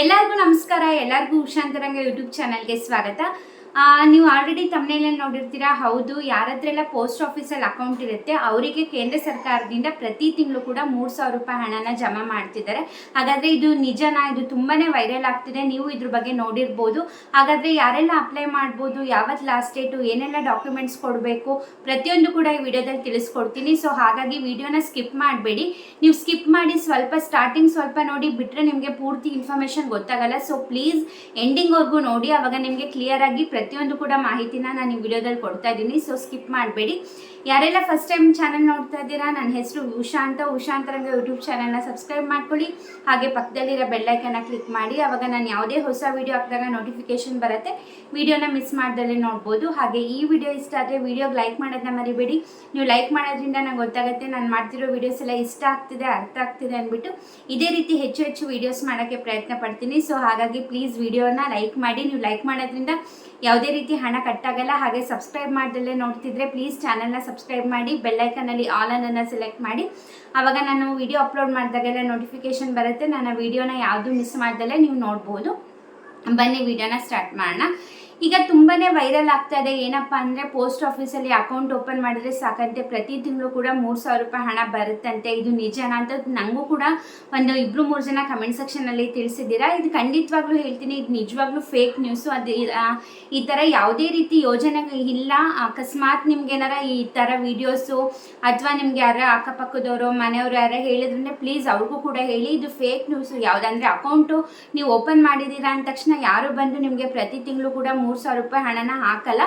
ಎಲ್ಲರಿಗೂ ನಮಸ್ಕಾರ. ಎಲ್ಲರಿಗೂ ಉಷಾಂತರಂಗ ಯೂಟ್ಯೂಬ್ ಚಾನಲ್ಗೆ ಸ್ವಾಗತ. ನೀವು ಆಲ್ರೆಡಿ ತಮ್ಮನೇಲಿ ನೋಡಿರ್ತೀರಾ? ಹೌದು ಯಾರ ಹತ್ರ ಎಲ್ಲ ಪೋಸ್ಟ್ ಆಫೀಸಲ್ಲಿ ಅಕೌಂಟ್ ಇರುತ್ತೆ, ಅವರಿಗೆ ಕೇಂದ್ರ ಸರ್ಕಾರದಿಂದ ಪ್ರತಿ ತಿಂಗಳು ಕೂಡ ಮೂರು ಸಾವಿರ ರೂಪಾಯಿ ಹಣನ ಜಮಾ ಮಾಡ್ತಿದ್ದಾರೆ. ಹಾಗಾದರೆ ಇದು ನಿಜನಾ? ಇದು ತುಂಬಾ ವೈರಲ್ ಆಗ್ತಿದೆ. ನೀವು ಇದ್ರ ಬಗ್ಗೆ ನೋಡಿರ್ಬೋದು. ಹಾಗಾದರೆ ಯಾರೆಲ್ಲ ಅಪ್ಲೈ ಮಾಡ್ಬೋದು? ಯಾವತ್ತು ಲಾಸ್ಟ್ ಡೇಟು ಏನೆಲ್ಲ ಡಾಕ್ಯುಮೆಂಟ್ಸ್ ಕೊಡಬೇಕು? ಪ್ರತಿಯೊಂದು ಕೂಡ ಈ ವಿಡಿಯೋದಲ್ಲಿ ತಿಳಿಸ್ಕೊಡ್ತೀನಿ. ಸೊ ಹಾಗಾಗಿ ವಿಡಿಯೋನ ಸ್ಕಿಪ್ ಮಾಡಬೇಡಿ. ನೀವು ಸ್ಕಿಪ್ ಮಾಡಿ ಸ್ವಲ್ಪ ಸ್ಟಾರ್ಟಿಂಗ್ ಸ್ವಲ್ಪ ನೋಡಿ ಬಿಟ್ಟರೆ ನಿಮಗೆ ಪೂರ್ತಿ ಇನ್ಫಾರ್ಮೇಷನ್ ಗೊತ್ತಾಗಲ್ಲ. ಸೊ ಪ್ಲೀಸ್ ಎಂಡಿಂಗ್ವರೆಗೂ ನೋಡಿ. ಅವಾಗ ನಿಮಗೆ ಕ್ಲಿಯರ್ ಆಗಿ ಪ್ರತಿಯೊಂದು ಕೂಡ ಮಾಹಿತಿನ ನಾನು ಈ ವಿಡಿಯೋದಲ್ಲಿ ಕೊಡ್ತಾ ಇದ್ದೀನಿ. ಸೊ ಸ್ಕಿಪ್ ಮಾಡಬೇಡಿ. ಯಾರೆಲ್ಲ ಫಸ್ಟ್ ಟೈಮ್ ಚಾನಲ್ ನೋಡ್ತಾ ಇದ್ದೀರಾ, ನನ್ನ ಹೆಸರು ಉಷಾ ಅಂತ. ಉಷಾ ಅಂತರಂಗ ಯೂಟ್ಯೂಬ್ ಚಾನಲ್ನ ಸಬ್ಸ್ಕ್ರೈಬ್ ಮಾಡ್ಕೊಳ್ಳಿ. ಹಾಗೆ ಪಕ್ಕದಲ್ಲಿರೋ ಬೆಲ್ಲೈಕನ್ನ ಕ್ಲಿಕ್ ಮಾಡಿ. ಆವಾಗ ನಾನು ಯಾವುದೇ ಹೊಸ ವಿಡಿಯೋ ಹಾಕಿದಾಗ ನೋಟಿಫಿಕೇಶನ್ ಬರುತ್ತೆ. ವಿಡಿಯೋನ ಮಿಸ್ ಮಾಡ್ದಲ್ಲಿ ನೋಡ್ಬೋದು. ಹಾಗೆ ಈ ವಿಡಿಯೋ ಇಷ್ಟ ಆದರೆ ವಿಡಿಯೋಗೆ ಲೈಕ್ ಮಾಡೋದನ್ನ ಮರಿಬೇಡಿ. ನೀವು ಲೈಕ್ ಮಾಡೋದ್ರಿಂದ ನಂಗೆ ಗೊತ್ತಾಗುತ್ತೆ ನಾನು ಮಾಡ್ತಿರೋ ವಿಡಿಯೋಸ್ ಎಲ್ಲ ಇಷ್ಟ ಆಗ್ತಿದೆ, ಅರ್ಥ ಆಗ್ತಿದೆ ಅಂದ್ಬಿಟ್ಟು ಇದೇ ರೀತಿ ಹೆಚ್ಚು ಹೆಚ್ಚು ವಿಡಿಯೋಸ್ ಮಾಡೋಕ್ಕೆ ಪ್ರಯತ್ನ ಪಡ್ತೀನಿ. ಸೊ ಹಾಗಾಗಿ ಪ್ಲೀಸ್ ವಿಡಿಯೋನ ಲೈಕ್ ಮಾಡಿ. ನೀವು ಲೈಕ್ ಮಾಡೋದ್ರಿಂದ ಯಾವುದೇ ರೀತಿ ಹಣ ಕಟ್ಟಾಗಲ್ಲ. ಹಾಗೆ ಸಬ್ಸ್ಕ್ರೈಬ್ ಮಾಡ್ದಲ್ಲೇ ನೋಡ್ತಿದ್ರೆ ಪ್ಲೀಸ್ ಚಾನಲ್ನ ಸಬ್ಸ್ಕ್ರೈಬ್ ಮಾಡಿ ಬೆಲ್ಲೈಕನಲ್ಲಿ ಆಲ್ ಅನ್ನನ್ನು ಸೆಲೆಕ್ಟ್ ಮಾಡಿ. ಆವಾಗ ನಾನು ವಿಡಿಯೋ ಅಪ್ಲೋಡ್ ಮಾಡಿದಾಗೆಲ್ಲ ನೋಟಿಫಿಕೇಶನ್ ಬರುತ್ತೆ. ನಾನು ವಿಡಿಯೋನ ಯಾವುದು ಮಿಸ್ ಮಾಡ್ದಲ್ಲೇ ನೀವು ನೋಡ್ಬೋದು. ಬನ್ನಿ ವಿಡಿಯೋನ ಸ್ಟಾರ್ಟ್ ಮಾಡೋಣ. ಈಗ ತುಂಬಾ ವೈರಲ್ ಆಗ್ತಾ ಇದೆ. ಏನಪ್ಪ ಅಂದರೆ ಪೋಸ್ಟ್ ಆಫೀಸಲ್ಲಿ ಅಕೌಂಟ್ ಓಪನ್ ಮಾಡಿದ್ರೆ ಸಾಕಂತೆ. ಪ್ರತಿ ತಿಂಗಳು ಕೂಡ ಮೂರು ಸಾವಿರ ರೂಪಾಯಿ ಹಣ ಬರುತ್ತಂತೆ. ಇದು ನಿಜನಾ ಅಂತ ನನಗೂ ಕೂಡ ಒಂದು ಇಬ್ಬರು ಮೂರು ಜನ ಕಮೆಂಟ್ ಸೆಕ್ಷನಲ್ಲಿ ತಿಳಿಸಿದ್ದೀರಾ. ಇದು ಖಂಡಿತವಾಗ್ಲೂ ಹೇಳ್ತೀನಿ. ಇದು ನಿಜವಾಗ್ಲೂ ಫೇಕ್ ನ್ಯೂಸು ಅದು ಈ ಥರ ಯಾವುದೇ ರೀತಿ ಯೋಜನೆ ಇಲ್ಲ. ಅಕಸ್ಮಾತ್ ನಿಮ್ಗೆ ಏನಾರ ಈ ಥರ ವಿಡಿಯೋಸು ಅಥವಾ ನಿಮ್ಗೆ ಯಾರ ಅಕ್ಕಪಕ್ಕದವರು, ಮನೆಯವರು ಯಾರ ಹೇಳಿದ್ರೆ ಪ್ಲೀಸ್ ಅವ್ರಿಗೂ ಕೂಡ ಹೇಳಿ. ಇದು ಫೇಕ್ ನ್ಯೂಸು ಯಾವುದಂದ್ರೆ ಅಕೌಂಟು ನೀವು ಓಪನ್ ಮಾಡಿದ್ದೀರಾ ಅಂದ ತಕ್ಷಣ ಯಾರು ಬಂದು ನಿಮಗೆ ಪ್ರತಿ ತಿಂಗಳು ಕೂಡ ಮೂರು ಸಾವಿರ ರೂಪಾಯಿ ಹಣನ ಹಾಕಲ್ಲ.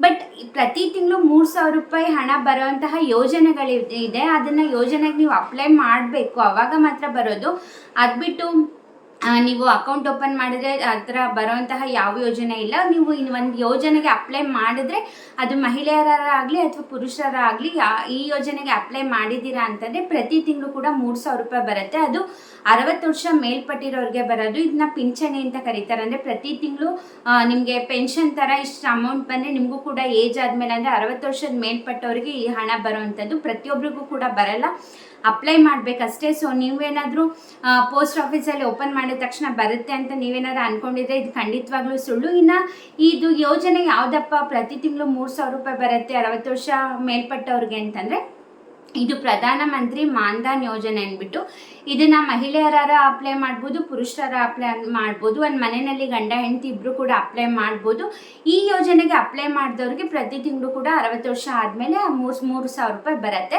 ಬಟ್ ಪ್ರತಿ ತಿಂಗಳು ಮೂರು ಸಾವಿರ ರೂಪಾಯಿ ಹಣ ಬರುವಂತಹ ಯೋಜನೆಗಳಿದೆ. ಅದನ್ನು ಯೋಜನೆಗೆ ನೀವು ಅಪ್ಲೈ ಮಾಡಬೇಕು. ಅವಾಗ ಮಾತ್ರ ಬರೋದು. ಅದು ಬಿಟ್ಟು ನೀವು ಅಕೌಂಟ್ ಓಪನ್ ಮಾಡಿದ್ರೆ ಅದರ ಬರುವಂತಹ ಯಾವ ಯೋಜನೆ ಇಲ್ಲ. ನೀವು ಇನ್ನು ಒಂದು ಯೋಜನೆಗೆ ಅಪ್ಲೈ ಮಾಡಿದ್ರೆ ಅದು ಮಹಿಳೆಯರಾಗಲಿ ಅಥವಾ ಪುರುಷರಾಗಲಿ ಈ ಯೋಜನೆಗೆ ಅಪ್ಲೈ ಮಾಡಿದ್ದೀರಾ ಅಂತಂದರೆ ಪ್ರತಿ ತಿಂಗಳು ಕೂಡ ಮೂರು ಸಾವಿರ ರೂಪಾಯಿ ಬರುತ್ತೆ. ಅದು ಅರವತ್ತು ವರ್ಷ ಮೇಲ್ಪಟ್ಟಿರೋರಿಗೆ ಬರೋದು. ಇದನ್ನ ಪಿಂಚಣಿ ಅಂತ ಕರೀತಾರೆ. ಅಂದರೆ ಪ್ರತಿ ತಿಂಗಳು ನಿಮಗೆ ಪೆನ್ಷನ್ ಥರ ಇಷ್ಟು ಅಮೌಂಟ್ ಬಂದರೆ ನಿಮಗೂ ಕೂಡ ಏಜ್ ಆದಮೇಲೆ ಅಂದರೆ ಅರವತ್ತು ವರ್ಷದ ಮೇಲ್ಪಟ್ಟವರಿಗೆ ಈ ಹಣ ಬರುವಂಥದ್ದು ಪ್ರತಿಯೊಬ್ಬರಿಗೂ ಕೂಡ ಬರಲ್ಲ. ಅಪ್ಲೈ ಮಾಡಬೇಕಷ್ಟೇ. ಸೊ ನೀವೇನಾದರೂ ಪೋಸ್ಟ್ ಆಫೀಸಲ್ಲಿ ಓಪನ್ ಮಾಡಿದ ತಕ್ಷಣ ಬರುತ್ತೆ ಅಂತ ನೀವೇನಾದ್ರು ಅನ್ಕೊಂಡಿದ್ರೆ ಇದು ಖಂಡಿತವಾಗ್ಲೂ ಸುಳ್ಳು. ಇನ್ನ ಇದು ಯೋಜನೆ ಯಾವುದಪ್ಪ? ಪ್ರತಿ ತಿಂಗಳು ಮೂರು ಸಾವಿರ ರೂಪಾಯಿ ಬರುತ್ತೆ ಅರವತ್ತು ವರ್ಷ ಮೇಲ್ಪಟ್ಟವ್ರಿಗೆ ಅಂತಂದರೆ? ಇದು ಪ್ರಧಾನಮಂತ್ರಿ ಮಾನ್ಧನ್ ಯೋಜನೆ ಅಂದ್ಬಿಟ್ಟು ಇದನ್ನ ಮಹಿಳೆಯರ ಅಪ್ಲೈ ಮಾಡ್ಬೋದು ಪುರುಷರ ಅಪ್ಲೈ ಮಾಡ್ಬೋದು, ಒಂದು ಮನೆಯಲ್ಲಿ ಗಂಡ, ಹೆಂಡತಿ ಇಬ್ಬರು ಕೂಡ ಅಪ್ಲೈ ಮಾಡ್ಬೋದು. ಈ ಯೋಜನೆಗೆ ಅಪ್ಲೈ ಮಾಡಿದವ್ರಿಗೆ ಪ್ರತಿ ತಿಂಗಳು ಕೂಡ ಅರವತ್ತು ವರ್ಷ ಆದಮೇಲೆ ಮೂರು ಮೂರು ಸಾವಿರ ರೂಪಾಯಿ ಬರುತ್ತೆ.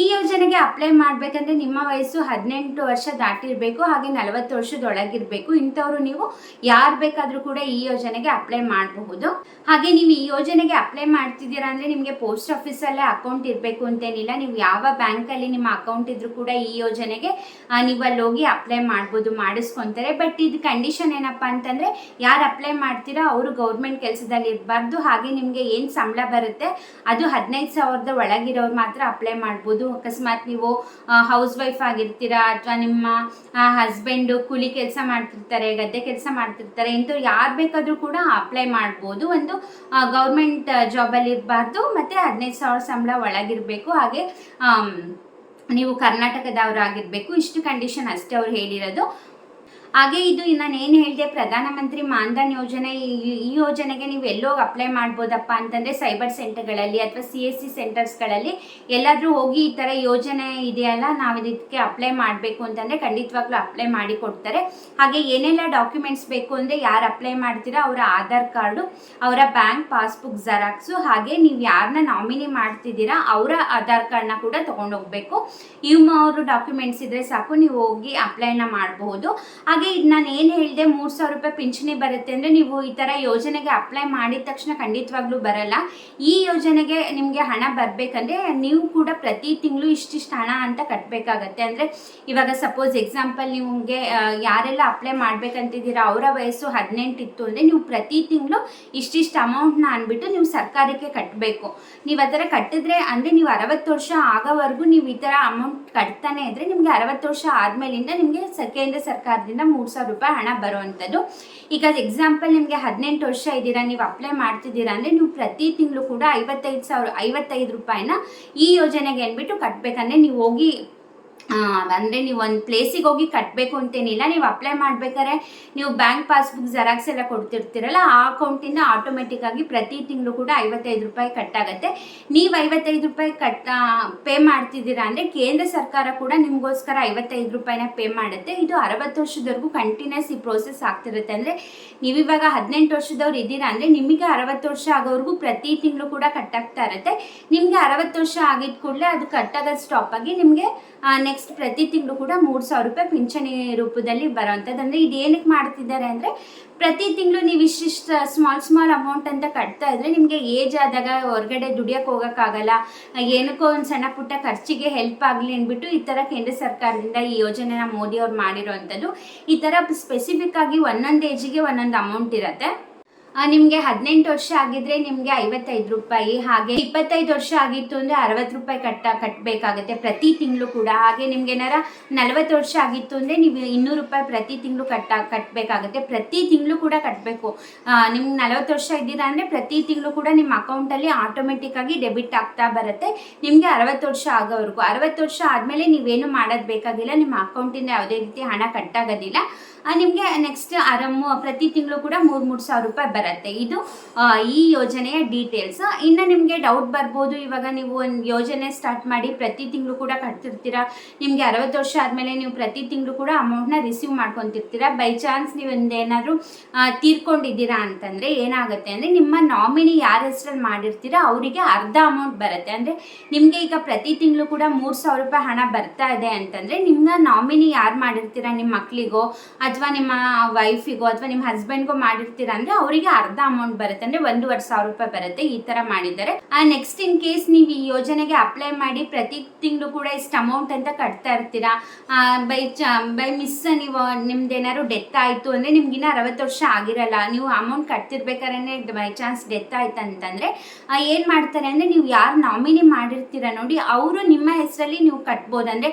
ಈ ಯೋಜನೆಗೆ ಅಪ್ಲೈ ಮಾಡಬೇಕಂದ್ರೆ ನಿಮ್ಮ ವಯಸ್ಸು ಹದಿನೆಂಟು ವರ್ಷ ದಾಟಿರಬೇಕು, ಹಾಗೆ ನಲವತ್ತು ವರ್ಷದೊಳಗಿರಬೇಕು. ಇಂಥವ್ರು ನೀವು ಯಾರು ಬೇಕಾದರೂ ಕೂಡ ಈ ಯೋಜನೆಗೆ ಅಪ್ಲೈ ಮಾಡಬಹುದು. ಹಾಗೆ ನೀವು ಈ ಯೋಜನೆಗೆ ಅಪ್ಲೈ ಮಾಡ್ತಿದ್ದೀರಾ ಅಂದ್ರೆ ನಿಮಗೆ ಪೋಸ್ಟ್ ಆಫೀಸಲ್ಲೇ ಅಕೌಂಟ್ ಇರಬೇಕು ಅಂತೇನಿಲ್ಲ, ನೀವು ಯಾವ ಬ್ಯಾಂಕಲ್ಲಿ ನಿಮ್ಮ ಅಕೌಂಟ್ ಇದ್ರೂ ಕೂಡ ಈ ಯೋಜನೆಗೆ ನೀವು ಅಲ್ಲಿ ಹೋಗಿ ಅಪ್ಲೈ ಮಾಡ್ಬೋದು, ಮಾಡಿಸ್ಕೊತಾರೆ. ಬಟ್ ಇದು ಕಂಡೀಷನ್ ಏನಪ್ಪ ಅಂತಂದರೆ, ಯಾರು ಅಪ್ಲೈ ಮಾಡ್ತೀರಾ ಅವರು ಗೌರ್ಮೆಂಟ್ ಕೆಲಸದಲ್ಲಿ ಇರಬಾರ್ದು. ಹಾಗೆ ನಿಮಗೆ ಏನು ಸಂಬಳ ಬರುತ್ತೆ, ಅದು ಹದಿನೈದು ಸಾವಿರದ ಒಳಗಿರೋರು ಮಾತ್ರ ಅಪ್ಲೈ ಮಾಡ್ಬೋದು. ಅಕಸ್ಮಾತ್ ನೀವು ಹೌಸ್ ವೈಫ್ ಆಗಿರ್ತೀರಾ ಅಥವಾ ನಿಮ್ಮ ಹಸ್ಬೆಂಡು ಕೂಲಿ ಕೆಲಸ ಮಾಡ್ತಿರ್ತಾರೆ, ಗದ್ದೆ ಕೆಲಸ ಮಾಡ್ತಿರ್ತಾರೆ, ಇಂಥವ್ರು ಯಾರು ಬೇಕಾದರೂ ಕೂಡ ಅಪ್ಲೈ ಮಾಡ್ಬೋದು. ಒಂದು ಗೌರ್ಮೆಂಟ್ ಜಾಬಲ್ಲಿ ಇರಬಾರ್ದು. ಮತ್ತು ಹದಿನೈದು ಸಾವಿರ ಸಂಬಳ ಒಳಗಿರಬೇಕು. ಹಾಗೆ ನೀವು ಕರ್ನಾಟಕದವರಾಗಿರಬೇಕು. ಇಷ್ಟು ಕಂಡೀಷನ್ ಅಷ್ಟೇ ಅವ್ರು ಹೇಳಿರೋದು. ಹಾಗೆ ಇದು ನಾನು ಏನು ಹೇಳಿದೆ, ಪ್ರಧಾನಮಂತ್ರಿ ಮಾನ್ಧನ್ ಯೋಜನೆ, ಈ ಯೋಜನೆಗೆ ನೀವು ಎಲ್ಲೋ ಅಪ್ಲೈ ಮಾಡ್ಬೋದಪ್ಪ ಅಂತಂದರೆ ಸೈಬರ್ ಸೆಂಟರ್ಗಳಲ್ಲಿ ಅಥವಾ ಸಿ ಎಸ್ ಸಿ ಸೆಂಟರ್ಸ್ಗಳಲ್ಲಿ ಎಲ್ಲಾದರೂ ಹೋಗಿ ಈ ಥರ ಯೋಜನೆ ಇದೆಯಲ್ಲ, ನಾವು ಇದಕ್ಕೆ ಅಪ್ಲೈ ಮಾಡಬೇಕು ಅಂತಂದರೆ ಖಂಡಿತವಾಗ್ಲೂ ಅಪ್ಲೈ ಮಾಡಿ ಕೊಡ್ತಾರೆ. ಹಾಗೆ ಏನೆಲ್ಲ ಡಾಕ್ಯುಮೆಂಟ್ಸ್ ಬೇಕು ಅಂದರೆ ಯಾರು ಅಪ್ಲೈ ಮಾಡ್ತೀರಾ, ಅವರ ಆಧಾರ್ ಕಾರ್ಡು, ಅವರ ಬ್ಯಾಂಕ್ ಪಾಸ್ಬುಕ್ ಜೆರಾಕ್ಸು ಹಾಗೆ ನೀವು ಯಾರನ್ನ ನಾಮಿನಿ ಮಾಡ್ತಿದ್ದೀರಾ, ಅವರ ಆಧಾರ್ ಕಾರ್ಡ್ನ ಕೂಡ ತೊಗೊಂಡೋಗ್ಬೇಕು ನಿಮ್ಮ ಅವರು ಡಾಕ್ಯುಮೆಂಟ್ಸ್ ಇದ್ರೆ ಸಾಕು, ನೀವು ಹೋಗಿ ಅಪ್ಲೈನ ಮಾಡಬಹುದು ಇದು ನಾನು ಏನು ಹೇಳಿದೆ ಮೂರು ಸಾವಿರ ರೂಪಾಯಿ ಪಿಂಚಣಿ ಬರುತ್ತೆ ಅಂದರೆ ನೀವು ಈ ಥರ ಯೋಜನೆಗೆ ಅಪ್ಲೈ ಮಾಡಿದ ತಕ್ಷಣ ಖಂಡಿತವಾಗ್ಲೂ ಬರಲ್ಲ. ಈ ಯೋಜನೆಗೆ ನಿಮಗೆ ಹಣ ಬರಬೇಕಂದ್ರೆ ನೀವು ಕೂಡ ಪ್ರತಿ ತಿಂಗಳು ಇಷ್ಟಿಷ್ಟು ಹಣ ಅಂತ ಕಟ್ಟಬೇಕಾಗತ್ತೆ ಅಂದರೆ ಇವಾಗ ಸಪೋಸ್ ಎಕ್ಸಾಂಪಲ್ ನಿಮಗೆ ಯಾರೆಲ್ಲ ಅಪ್ಲೈ ಮಾಡ್ಬೇಕಂತಿದ್ದೀರಾ, ಅವರ ವಯಸ್ಸು ಹದಿನೆಂಟು ಇತ್ತು ಅಂದರೆ ನೀವು ಪ್ರತಿ ತಿಂಗಳು ಇಷ್ಟಿಷ್ಟು ಅಮೌಂಟ್ನ ಅಂದ್ಬಿಟ್ಟು ನೀವು ಸರ್ಕಾರಕ್ಕೆ ಕಟ್ಟಬೇಕು ನೀವು ಆ ಥರ ಕಟ್ಟಿದ್ರೆ ಅಂದರೆ ನೀವು ಅರವತ್ತು ವರ್ಷ ಆಗೋವರೆಗೂ ನೀವು ಈ ಥರ ಅಮೌಂಟ್ ಕಟ್ತಾನೆ ಇದ್ರೆ ನಿಮಗೆ ಅರವತ್ತು ವರ್ಷ ಆದಮೇಲಿಂದ ನಿಮಗೆ ಕೇಂದ್ರ ಸರ್ಕಾರದಿಂದ ಮೂರು ಸಾವಿರ ರೂಪಾಯಿ ಹಣ ಬರುವಂಥದ್ದು. ಈಗ ಎಕ್ಸಾಂಪಲ್ ನಿಮಗೆ ಹದಿನೆಂಟು ವರ್ಷ ಇದ್ದೀರಾ, ನೀವು ಅಪ್ಲೈ ಮಾಡ್ತಿದ್ದೀರಾ ಅಂದರೆ ನೀವು ಪ್ರತಿ ತಿಂಗಳು ಕೂಡ ಐವತ್ತೈದು ಸಾವಿರ, ಐವತ್ತೈದು ರೂಪಾಯಿನ ಈ ಯೋಜನೆಗೆ ಅಂದ್ಬಿಟ್ಟು ಕಟ್ಟಬೇಕಂದ್ರೆ ನೀವು ಹೋಗಿ ಅಂದರೆ ನೀವು ಒಂದು ಪ್ಲೇಸಿಗೆ ಹೋಗಿ ಕಟ್ಟಬೇಕು ಅಂತೇನಿಲ್ಲ, ನೀವು ಅಪ್ಲೈ ಮಾಡ್ಬೇಕಾದ್ರೆ ನೀವು ಬ್ಯಾಂಕ್ ಪಾಸ್ಬುಕ್ ಜೆರಾಕ್ಸ್ ಎಲ್ಲ ಕೊಡ್ತಿರ್ತೀರಲ್ಲ, ಆ ಅಕೌಂಟಿಂದ ಆಟೋಮೆಟಿಕ್ ಆಗಿ ಪ್ರತಿ ತಿಂಗಳು ಕೂಡ ಐವತ್ತೈದು ರೂಪಾಯಿ ಕಟ್ಟಾಗತ್ತೆ ನೀವು ಐವತ್ತೈದು ರೂಪಾಯಿ ಕಟ್ಟ ಪೇ ಮಾಡ್ತಿದ್ದೀರಾ ಅಂದರೆ ಕೇಂದ್ರ ಸರ್ಕಾರ ಕೂಡ ನಿಮಗೋಸ್ಕರ ಐವತ್ತೈದು ರೂಪಾಯಿನ ಪೇ ಮಾಡುತ್ತೆ. ಇದು ಅರವತ್ತು ವರ್ಷದವರೆಗೂ ಕಂಟಿನ್ಯೂಸ್ ಈ ಪ್ರೋಸೆಸ್ ಆಗ್ತಿರುತ್ತೆ. ಅಂದರೆ ನೀವಿವಾಗ ಹದಿನೆಂಟು ವರ್ಷದವ್ರು ಇದ್ದೀರಾ ಅಂದರೆ ನಿಮಗೆ ಅರವತ್ತು ವರ್ಷ ಆಗೋವರೆಗೂ ಪ್ರತಿ ತಿಂಗಳು ಕೂಡ ಕಟ್ಟಾಗ್ತಾ ಇರುತ್ತೆ. ನಿಮಗೆ ಅರವತ್ತು ವರ್ಷ ಆಗಿದ ಕೂಡಲೇ ಅದು ಕಟ್ಟಾಗೋದು ಸ್ಟಾಪ್ ಆಗಿ ನಿಮಗೆ ನೆಕ್ಸ್ಟ್ ಪ್ರತಿ ತಿಂಗಳು ಕೂಡ ಮೂರು ಸಾವಿರ ರೂಪಾಯಿ ಪಿಂಚಣಿ ರೂಪದಲ್ಲಿ ಬರೋವಂಥದ್ದು. ಅಂದರೆ ಇದು ಏನಕ್ಕೆ ಮಾಡ್ತಿದ್ದಾರೆ ಅಂದರೆ ಪ್ರತಿ ತಿಂಗಳು ನೀವು ಇಷ್ಟಿಷ್ಟು ಸ್ಮಾಲ್ ಸ್ಮಾಲ್ ಅಮೌಂಟ್ ಅಂತ ಕಟ್ತಾ ಇದ್ರೆ ನಿಮಗೆ ಏಜ್ ಆದಾಗ ಹೊರಗಡೆ ದುಡಿಯೋಕೆ ಹೋಗೋಕ್ಕಾಗಲ್ಲ, ಏನಕ್ಕೋ ಒಂದು ಸಣ್ಣ ಪುಟ್ಟ ಖರ್ಚಿಗೆ ಹೆಲ್ಪ್ ಆಗಲಿ ಅಂದ್ಬಿಟ್ಟು ಈ ಥರ ಕೇಂದ್ರ ಸರ್ಕಾರದಿಂದ ಈ ಯೋಜನೆನ ಮೋದಿ ಅವ್ರು ಮಾಡಿರೋವಂಥದ್ದು. ಈ ಥರ ಸ್ಪೆಸಿಫಿಕ್ ಆಗಿ ಒಂದೊಂದು ಏಜಿಗೆ ಒಂದೊಂದು ಅಮೌಂಟ್ ಇರುತ್ತೆ. ನಿಮಗೆ ಹದಿನೆಂಟು ವರ್ಷ ಆಗಿದ್ರೆ ನಿಮಗೆ ಐವತ್ತೈದು ರೂಪಾಯಿ, ಹಾಗೆ ಇಪ್ಪತ್ತೈದು ವರ್ಷ ಆಗಿತ್ತು ಅಂದರೆ ಅರವತ್ತು ರೂಪಾಯಿ ಕಟ್ಟ ಕಟ್ಟಬೇಕಾಗುತ್ತೆ ಪ್ರತಿ ತಿಂಗಳು ಕೂಡ. ಹಾಗೆ ನಿಮ್ಗೆ ಏನಾರ ನಲವತ್ತು ವರ್ಷ ಆಗಿತ್ತು ಅಂದರೆ ನೀವು ಇನ್ನೂರು ರೂಪಾಯಿ ಪ್ರತಿ ತಿಂಗಳು ಕಟ್ಟ ಕಟ್ಟಬೇಕಾಗುತ್ತೆ ಪ್ರತಿ ತಿಂಗಳು ಕೂಡ ಕಟ್ಟಬೇಕು ನಿಮ್ಗೆ ನಲವತ್ತು ವರ್ಷ ಇದ್ದೀರಾ ಅಂದರೆ ಪ್ರತಿ ತಿಂಗಳು ಕೂಡ ನಿಮ್ಮ ಅಕೌಂಟಲ್ಲಿ ಆಟೋಮೆಟಿಕ್ ಆಗಿ ಡೆಬಿಟ್ ಆಗ್ತಾ ಬರುತ್ತೆ. ನಿಮಗೆ ಅರವತ್ತು ವರ್ಷ ಆಗೋವರೆಗೂ. ಅರವತ್ತು ವರ್ಷ ಆದಮೇಲೆ ನೀವೇನು ಮಾಡೋದು ಬೇಕಾಗಿಲ್ಲ. ನಿಮ್ಮ ಅಕೌಂಟಿಂದ ಯಾವುದೇ ರೀತಿ ಹಣ ಕಟ್ಟಾಗೋದಿಲ್ಲ ನಿಮಗೆ ನೆಕ್ಸ್ಟ್ ಆರಾಮು ಪ್ರತಿ ತಿಂಗಳು ಕೂಡ ಮೂರು ಮೂರು ಸಾವಿರ ರೂಪಾಯಿ ಬರುತ್ತೆ. ಇದು ಈ ಯೋಜನೆಯ ಡೀಟೇಲ್ಸ್ ಇನ್ನು ನಿಮಗೆ ಡೌಟ್ ಬರ್ಬೋದು, ಇವಾಗ ನೀವು ಒಂದು ಯೋಜನೆ ಸ್ಟಾರ್ಟ್ ಮಾಡಿ ಪ್ರತಿ ತಿಂಗಳು ಕೂಡ ಕಟ್ತಿರ್ತೀರಾ? ನಿಮಗೆ ಅರವತ್ತು ವರ್ಷ ಆದಮೇಲೆ ನೀವು ಪ್ರತಿ ತಿಂಗಳು ಕೂಡ ಅಮೌಂಟ್ನ ರಿಸೀವ್ ಮಾಡ್ಕೊತಿರ್ತೀರಾ? ಬೈ ಚಾನ್ಸ್ ನೀವು ಒಂದೇನಾದರೂ ತೀರ್ಕೊಂಡಿದ್ದೀರಾ ಅಂತಂದರೆ ಏನಾಗುತ್ತೆ ಅಂದರೆ, ನಿಮ್ಮ ನಾಮಿನಿ ಯಾರ ಹೆಸರಲ್ಲಿ ಮಾಡಿರ್ತೀರಾ, ಅವರಿಗೆ ಅರ್ಧ ಅಮೌಂಟ್ ಬರುತ್ತೆ. ಅಂದರೆ ನಿಮಗೆ ಈಗ ಪ್ರತಿ ತಿಂಗಳು ಕೂಡ ಮೂರು ಸಾವಿರ ರೂಪಾಯಿ ಹಣ ಬರ್ತಾ ಇದೆ ಅಂತಂದರೆ, ನಿಮ್ಮ ನಾಮಿನಿ ಯಾರು ಮಾಡಿರ್ತೀರಾ? ನಿಮ್ಮ ಮಕ್ಕಳಿಗೋ ಅಥವಾ ನಿಮ್ಮ ವೈಫಿಗೋ ಅಥವಾ ನಿಮ್ಮ ಹಸ್ಬೆಂಡ್ಗೋ ಮಾಡಿರ್ತೀರಾ ಅಂದ್ರೆ ಅವರಿಗೆ ಅರ್ಧ ಅಮೌಂಟ್ ಬರುತ್ತೆ. ಅಂದ್ರೆ ಒಂದೂವರೆ ಸಾವಿರ ರೂಪಾಯಿ ಬರುತ್ತೆ ಈ ತರ ಮಾಡಿದ್ದಾರೆ. ನೆಕ್ಸ್ಟ್ ಇನ್ ಕೇಸ್ ನೀವು ಈ ಯೋಜನೆಗೆ ಅಪ್ಲೈ ಮಾಡಿ ಪ್ರತಿ ತಿಂಗಳು ಕೂಡ ಇಷ್ಟು ಅಮೌಂಟ್ ಅಂತ ಕಟ್ತಾ ಇರ್ತೀರಾ? ಬೈ ಚ ಬೈ ಮಿಸ್ ನೀವು ನಿಮ್ದು ಏನಾದ್ರು ಡೆತ್ ಆಯಿತು ನಿಮ್ಗೆ ನಿಮ್ಗಿನ್ನ ಅರವತ್ತು ವರ್ಷ ಆಗಿರಲ್ಲ. ನೀವು ಅಮೌಂಟ್ ಕಟ್ತಿರ್ಬೇಕಾದ್ರೆ ಬೈ ಚಾನ್ಸ್ ಡೆತ್ ಆಯ್ತು ಅಂತಂದ್ರೆ ಏನು ಮಾಡ್ತಾರೆ ಅಂದ್ರೆ ನೀವು ಯಾರು ನಾಮಿನಿ ಮಾಡಿರ್ತೀರ ನೋಡಿ, ಅವರು ನಿಮ್ಮ ಹೆಸರಲ್ಲಿ ನೀವು ಕಟ್ಬೋದು. ಅಂದ್ರೆ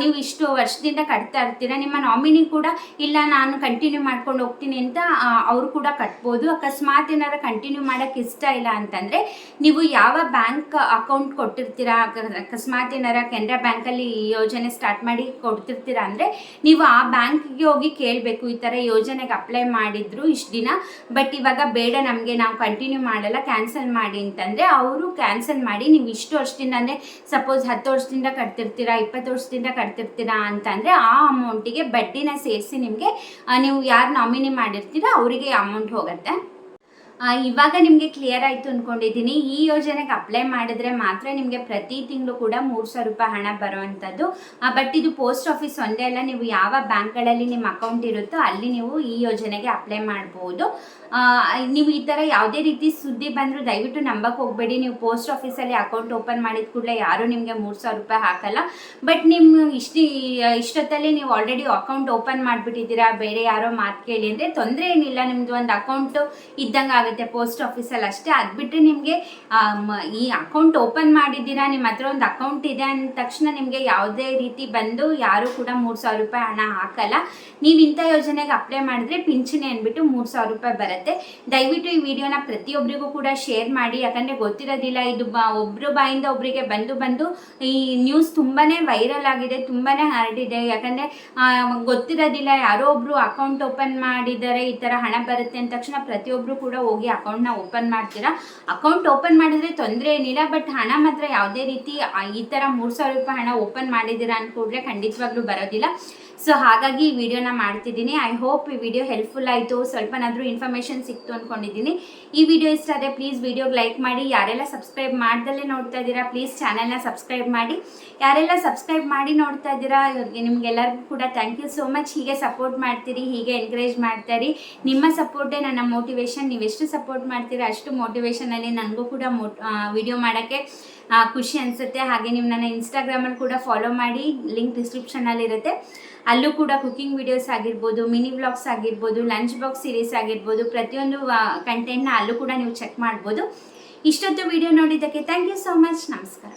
ನೀವು ಇಷ್ಟು ವರ್ಷದಿಂದ ಕಟ್ತಾ ಇರ್ತೀರಾ. ನಿಮ್ಮ ನಾಮಿನಿ ಕೂಡ ಇಲ್ಲ, ನಾನು ಕಂಟಿನ್ಯೂ ಮಾಡ್ಕೊಂಡು ಹೋಗ್ತೀನಿ ಅಂತ ಅವರು ಕೂಡ ಕಟ್ಬೋದು. ಅಕಸ್ಮಾತ್ ಏನಾರು ಕಂಟಿನ್ಯೂ ಮಾಡೋಕ್ಕೆ ಇಷ್ಟ ಇಲ್ಲ ಅಂತಂದರೆ, ನೀವು ಯಾವ ಬ್ಯಾಂಕ್ ಅಕೌಂಟ್ ಕೊಟ್ಟಿರ್ತೀರಾ ಅಕ- ಅಕಸ್ಮಾತ್ ಏನಾರ ಕೆನರಾ ಬ್ಯಾಂಕಲ್ಲಿ ಯೋಜನೆ ಸ್ಟಾರ್ಟ್ ಮಾಡಿ ಕೊಡ್ತಿರ್ತೀರಾ ಅಂದರೆ, ನೀವು ಆ ಬ್ಯಾಂಕ್ಗೆ ಹೋಗಿ ಕೇಳಬೇಕು. ಈ ಥರ ಯೋಜನೆಗೆ ಅಪ್ಲೈ ಮಾಡಿದ್ರು ಇಷ್ಟು ದಿನ ಬಟ್ ಇವಾಗ ಬೇಡ, ನಮಗೆ ನಾವು ಕಂಟಿನ್ಯೂ ಮಾಡಲ್ಲ ಕ್ಯಾನ್ಸಲ್ ಮಾಡಿ ಅಂತಂದರೆ, ಅವರು ಕ್ಯಾನ್ಸಲ್ ಮಾಡಿ ನೀವು ಇಷ್ಟು ವರ್ಷದಿಂದ ಅಂದರೆ ಸಪೋಸ್ ಹತ್ತು ವರ್ಷದಿಂದ ಕಟ್ತಿರ್ತೀರಾ, ಇಪ್ಪತ್ತು ವರ್ಷದಿಂದ ಕಟ್ತಿರ್ತೀರಾ ಅಂತಂದರೆ, ಆ ಅಮೌಂಟಿಗೆ ಬಡ್ಡಿನ ಸೇರಿಸಿ ನಿಮಗೆ ನೀವು ಯಾರು ನಾಮಿನಿ ಮಾಡಿರ್ತೀರ ಅವರಿಗೆ ಅಮೌಂಟ್ ಹೋಗುತ್ತೆ. ಇವಾಗ ನಿಮಗೆ ಕ್ಲಿಯರ್ ಆಯಿತು ಅಂದ್ಕೊಂಡಿದ್ದೀನಿ ಈ ಯೋಜನೆಗೆ ಅಪ್ಲೈ ಮಾಡಿದ್ರೆ ಮಾತ್ರ ನಿಮಗೆ ಪ್ರತಿ ತಿಂಗಳು ಕೂಡ ಮೂರು ಸಾವಿರ ರೂಪಾಯಿ ಹಣ ಬರುವಂಥದ್ದು. ಬಟ್ ಇದು ಪೋಸ್ಟ್ ಆಫೀಸ್ ಒಂದೇ ಅಲ್ಲ, ನೀವು ಯಾವ ಬ್ಯಾಂಕ್ಗಳಲ್ಲಿ ನಿಮ್ಮ ಅಕೌಂಟ್ ಇರುತ್ತೋ ಅಲ್ಲಿ ನೀವು ಈ ಯೋಜನೆಗೆ ಅಪ್ಲೈ ಮಾಡ್ಬೋದು. ನೀವು ಈ ಥರ ಯಾವುದೇ ರೀತಿ ಸುದ್ದಿ ಬಂದರೂ ದಯವಿಟ್ಟು ನಂಬಕ್ಕೆ ಹೋಗಬೇಡಿ. ನೀವು ಪೋಸ್ಟ್ ಆಫೀಸಲ್ಲಿ ಅಕೌಂಟ್ ಓಪನ್ ಮಾಡಿದ ಕೂಡಲೇ ಯಾರೂ ನಿಮಗೆ ಮೂರು ಸಾವಿರ ರೂಪಾಯಿ ಹಾಕಲ್ಲ. ಬಟ್ ನಿಮ್ಮ ಇಷ್ಟು, ಇಷ್ಟೊತ್ತಲ್ಲಿ ನೀವು ಆಲ್ರೆಡಿ ಅಕೌಂಟ್ ಓಪನ್ ಮಾಡಿಬಿಟ್ಟಿದ್ದೀರಾ, ಬೇರೆ ಯಾರೋ ಮಾತು ಕೇಳಿ ಅಂದರೆ ತೊಂದರೆ ಏನಿಲ್ಲ. ನಿಮ್ಮದು ಒಂದು ಅಕೌಂಟು ಇದ್ದಂಗೆ ಆಗುತ್ತೆ ಪೋಸ್ಟ್ ಆಫೀಸಲ್ಲಿ ಅಷ್ಟೇ. ಅದು ಬಿಟ್ಟರೆ ನಿಮಗೆ ಈ ಅಕೌಂಟ್ ಓಪನ್ ಮಾಡಿದ್ದೀರಾ, ನಿಮ್ಮ ಹತ್ರ ಒಂದು ಅಕೌಂಟ್ ಇದೆ ಅಂದ ತಕ್ಷಣ ನಿಮಗೆ ಯಾವುದೇ ರೀತಿ ಬಂದು ಯಾರೂ ಕೂಡ ಮೂರು ಸಾವಿರ ರೂಪಾಯಿ ಹಣ ಹಾಕಲ್ಲ. ನೀವು ಇಂಥ ಯೋಜನೆಗೆ ಅಪ್ಲೈ ಮಾಡಿದ್ರೆ ಪಿಂಚಣಿ ಅಂದ್ಬಿಟ್ಟು ಮೂರು ಸಾವಿರ ರೂಪಾಯಿ ಬರುತ್ತೆ. ದಯವಿಟ್ಟು ಈ ವಿಡಿಯೋನ ಪ್ರತಿಯೊಬ್ಬರಿಗೂ ಕೂಡ ಶೇರ್ ಮಾಡಿ. ಯಾಕಂದರೆ ಗೊತ್ತಿರೋದಿಲ್ಲ, ಇದು ಬ ಒಬ್ಬರು ಬಾಯಿಂದ ಒಬ್ಬರಿಗೆ ಬಂದು ಬಂದು ಈ ನ್ಯೂಸ್ ತುಂಬಾ ವೈರಲ್ ಆಗಿದೆ ತುಂಬಾ ಹರಡಿದೆ. ಯಾಕಂದರೆ ಗೊತ್ತಿರೋದಿಲ್ಲ, ಯಾರೋ ಒಬ್ಬರು ಅಕೌಂಟ್ ಓಪನ್ ಮಾಡಿದರೆ ಈ ಥರ ಹಣ ಬರುತ್ತೆ ಅಂದ ತಕ್ಷಣ ಪ್ರತಿಯೊಬ್ಬರು ಕೂಡ ಹೋಗಿ ಅಕೌಂಟ್ನ ಓಪನ್ ಮಾಡ್ತೀರಾ? ಅಕೌಂಟ್ ಓಪನ್ ಮಾಡಿದ್ರೆ ತೊಂದರೆ ಏನಿಲ್ಲ ಬಟ್ ಹಣ ಮಾತ್ರ ಯಾವುದೇ ರೀತಿ ಈ ಥರ ಮೂರು ಸಾವಿರ ರೂಪಾಯಿ ಹಣ ಓಪನ್ ಮಾಡಿದ್ದೀರಾ ಕೂಡಲೇ ಖಂಡಿತವಾಗ್ಲೂ ಬರೋದಿಲ್ಲ. ಸೊ ಹಾಗಾಗಿ ಈ ವಿಡಿಯೋನ ಮಾಡ್ತಿದ್ದೀನಿ. ಐ ಹೋಪ್ ಈ ವಿಡಿಯೋ ಹೆಲ್ಪ್ಫುಲ್ ಆಯಿತು. ಸ್ವಲ್ಪನಾದರೂ ಇನ್ಫಾರ್ಮೇಷನ್ ಸಿಕ್ತು ಅಂದ್ಕೊಂಡಿದ್ದೀನಿ ಈ ವಿಡಿಯೋ ಇಷ್ಟ ಆದರೆ ಪ್ಲೀಸ್ ವಿಡಿಯೋಗೆ ಲೈಕ್ ಮಾಡಿ. ಯಾರೆಲ್ಲ ಸಬ್ಸ್ಕ್ರೈಬ್ ಮಾಡ್ದಲ್ಲೇ ನೋಡ್ತಾ ಇದ್ದೀರಾ ಪ್ಲೀಸ್ ಚಾನೆಲ್ನ ಸಬ್ಸ್ಕ್ರೈಬ್ ಮಾಡಿ. ಯಾರೆಲ್ಲ ಸಬ್ಸ್ಕ್ರೈಬ್ ಮಾಡಿ ನೋಡ್ತಾ ಇದ್ದೀರಾ, ಇವ್ರಿಗೆ ನಿಮ್ಗೆಲ್ಲರಿಗೂ ಕೂಡ ಥ್ಯಾಂಕ್ ಯು ಸೋ ಮಚ್ ಹೀಗೆ ಸಪೋರ್ಟ್ ಮಾಡ್ತೀರಿ, ಹೀಗೆ ಎನ್ಕರೇಜ್ ಮಾಡ್ತಾರಿ ನಿಮ್ಮ ಸಪೋರ್ಟೇ ನನ್ನ ಮೋಟಿವೇಶನ್ ನೀವೆಷ್ಟು ಸಪೋರ್ಟ್ ಮಾಡ್ತೀರಾ, ಅಷ್ಟು ಮೋಟಿವೇಶನಲ್ಲಿ ನನಗೂ ಕೂಡ ವಿಡಿಯೋ ಮಾಡೋಕ್ಕೆ ಖುಷಿ ಅನಿಸುತ್ತೆ. ಹಾಗೆ ನೀವು ನನ್ನ ಇನ್ಸ್ಟಾಗ್ರಾಮಲ್ಲಿ ಕೂಡ ಫಾಲೋ ಮಾಡಿ. ಲಿಂಕ್ ಡಿಸ್ಕ್ರಿಪ್ಷನಲ್ಲಿ ಇರುತ್ತೆ ಅಲ್ಲೂ ಕೂಡ ಕುಕಿಂಗ್ ವಿಡಿಯೋಸ್ ಆಗಿರ್ಬೋದು ಮಿನಿ ವ್ಲಾಗ್ಸ್ ಆಗಿರ್ಬೋದು ಲಂಚ್ ಬಾಕ್ಸ್ ಸೀರೀಸ್ ಆಗಿರ್ಬೋದು, ಪ್ರತಿಯೊಂದು ಕಂಟೆಂಟ್ನ ಅಲ್ಲೂ ಕೂಡ ನೀವು ಚೆಕ್ ಮಾಡ್ಬೋದು. ಇಷ್ಟೊತ್ತು ವಿಡಿಯೋ ನೋಡಿದ್ದಕ್ಕೆ ಥ್ಯಾಂಕ್ ಯು ಸೋ ಮಚ್ ನಮಸ್ಕಾರ.